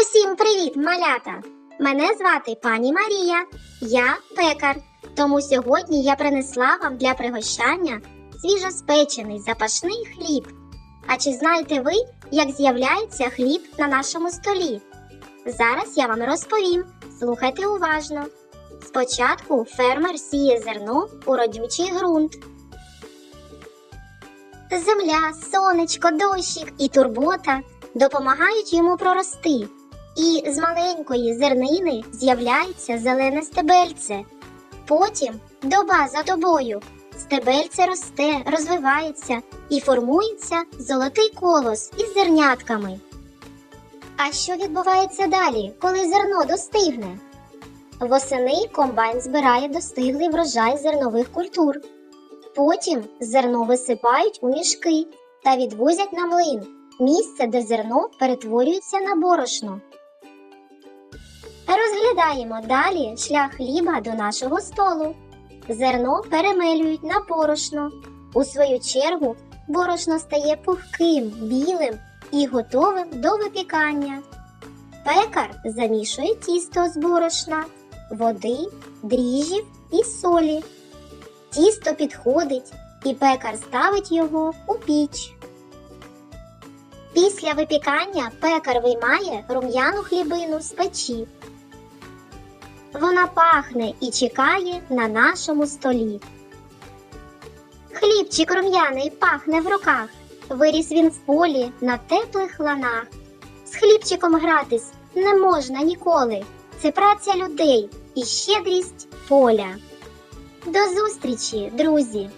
Усім привіт, малята! Мене звати пані Марія. Я пекар. Тому сьогодні я принесла вам для пригощання свіжоспечений запашний хліб. А чи знаєте ви, як з'являється хліб на нашому столі? Зараз я вам розповім. Слухайте уважно. Спочатку фермер сіє зерно у родючий ґрунт. Земля, сонечко, дощик і турбота допомагають йому прорости. І з маленької зернини з'являється зелене стебельце. Потім доба за добою. Стебельце росте, розвивається і формується золотий колос із зернятками. А що відбувається далі, коли зерно достигне? Восени комбайн збирає достиглий врожай зернових культур. Потім зерно висипають у мішки та відвозять на млин, місце, де зерно перетворюється на борошно. Розглядаємо далі шлях хліба до нашого столу. Зерно перемелюють на борошно. У свою чергу борошно стає пухким, білим і готовим до випікання. Пекар замішує тісто з борошна, води, дріжджів і солі. Тісто підходить, і пекар ставить його у піч. Після випікання пекар виймає рум'яну хлібину з печі. Вона пахне і чекає на нашому столі. Хлібчик рум'яний пахне в руках. Виріс він в полі на теплих ланах. З хлібчиком гратись не можна ніколи. Це праця людей і щедрість поля. До зустрічі, друзі!